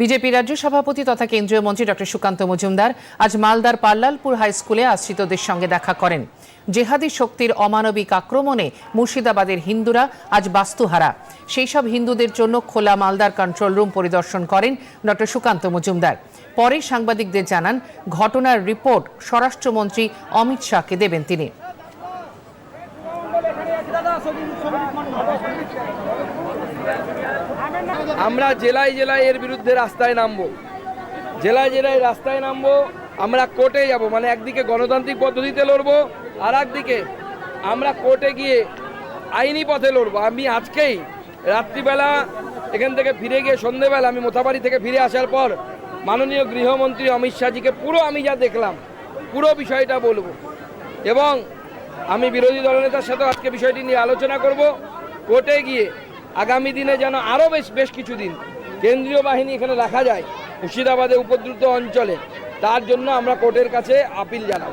BJP রাজ্য সভাপতি তথা কেন্দ্রীয় মন্ত্রী ডক্টর সুকান্ত মজুমদার আজ মালদার পাল্লালপুর হাই স্কুলে আশ্রিতদের সঙ্গে দেখা করেন। জেহাদি শক্তির অমানবিক আক্রমণে মুর্শিদাবাদের হিন্দুরা আজ বাস্তুহারা। সেই সব হিন্দুদের জন্য খোলা মালদার কন্ট্রোল রুম পরিদর্শন করেন ডক্টর সুকান্ত মজুমদার। পরে সাংবাদিকদের জানান, ঘটনার রিপোর্ট স্বরাষ্ট্রমন্ত্রী অমিত শাহকে দেবেন তিনি। আমরা জেলায় জেলায় এর বিরুদ্ধে রাস্তায় নামবো। জেলায় জেলায় রাস্তায় নামবো, আমরা কোর্টে যাব মানে একদিকে গণতান্ত্রিক পদ্ধতিতে লড়বো, আর একদিকে আমরা কোর্টে গিয়ে আইনি পথে লড়বো। আমি আজকেই রাত্রিবেলা এখান থেকে ফিরে গিয়ে সন্ধেবেলা আমি মোথাবাড়ি থেকে ফিরে আসার পর মাননীয় গৃহমন্ত্রী অমিত শাহজিকে পুরো আমি যা দেখলাম, পুরো বিষয়টা বলব। এবং আমি বিরোধী দলনেতার সাথে আজকে বিষয়টি নিয়ে আলোচনা করব। কোর্টে গিয়ে আগামী দিনে যেন আরও বেশ বেশ কিছুদিন কেন্দ্রীয় বাহিনী এখানে রাখা যায়, মুর্শিদাবাদে উপদ্রুত অঞ্চলে। তার জন্য আমরা কোর্টের কাছে আপিল জানাব।